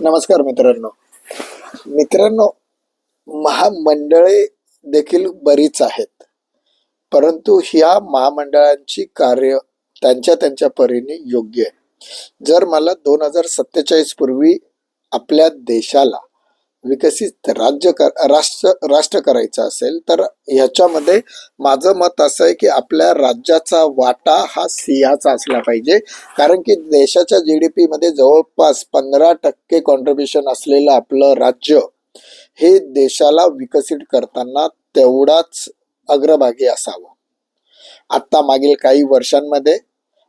नमस्कार मित्रांनो. मित्रांनो महामंडळे देखील बरीच आहेत. परंतु ह्या महामंडळांची कार्य त्यांच्या त्यांच्या परीने योग्य आहे. जर मला दोन हजार सत्तेचाळीस पूर्वी आपल्या देशाला विकसित राज्य कर राष्ट्र राष्ट्र करायचं असेल तर ह्याच्यामध्ये माझं मत असं आहे की आपल्या राज्याचा वाटा हा सिंहाचा असला पाहिजे. कारण की देशाच्या जी डी पीमध्ये जवळपास पंधरा टक्के कॉन्ट्रीब्युशन असलेलं आपलं राज्य हे देशाला विकसित करताना तेवढाच अग्रभागी असावं. आत्ता मागील काही वर्षांमध्ये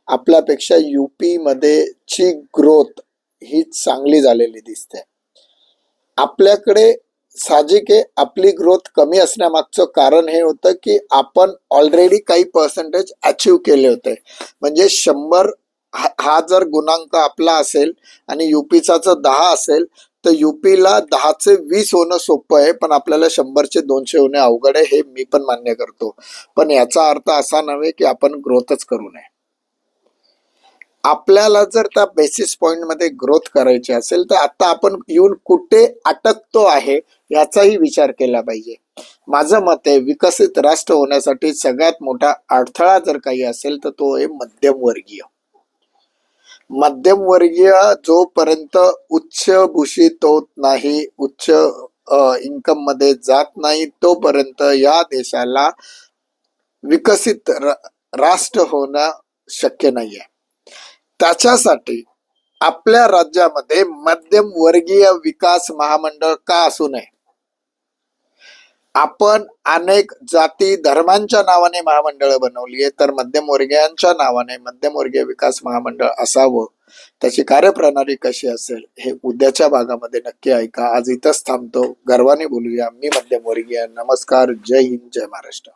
आपल्यापेक्षा यू पीमध्ये ची ग्रोथ ही चांगली झालेली दिसते. आपल्याकडे साहजिक आहे आपली ग्रोथ कमी असण्यामागचं कारण हे होतं की आपण ऑलरेडी काही पर्सेंटेज अचीव केले होते. म्हणजे शंभर हा हा जर गुणांक आपला असेल आणि युपीचा जर दहा असेल तर युपीला दहाचे वीस होणं सोपं आहे पण आपल्याला शंभरचे दोनशे होणे अवघड आहे हे मी पण मान्य करतो. पण याचा अर्थ असा नव्हे की आपण ग्रोथच करू नये. आपल्याला जर त्या बेसिस पॉइंटमध्ये ग्रोथ करायची असेल तर आता आपण येऊन कुठे अटकतो आहे याचाही विचार केला पाहिजे. माझं मत आहे विकसित राष्ट्र होण्यासाठी सगळ्यात मोठा अडथळा जर काही असेल तर तो आहे मध्यमवर्गीय. मध्यमवर्गीय जोपर्यंत उच्च भूषित होत नाही उच्च इन्कममध्ये जात नाही तोपर्यंत या देशाला विकसित राष्ट्र होणं शक्य नाहीये. त्याच्यासाठी आपल्या राज्यामध्ये मध्यम वर्गीय विकास महामंडळ का असू नये? आपण अनेक जाती धर्मांच्या नावाने महामंडळ बनवली आहे तर मध्यमवर्गीयांच्या नावाने मध्यमवर्गीय विकास महामंडळ असावं. त्याची कार्यप्रणाली कशी असेल हे उद्याच्या भागामध्ये नक्की ऐका. आज इथंच थांबतो. गर्वाने बोलूया मी मध्यमवर्गीय नमस्कार. जय हिंद. जय महाराष्ट्र.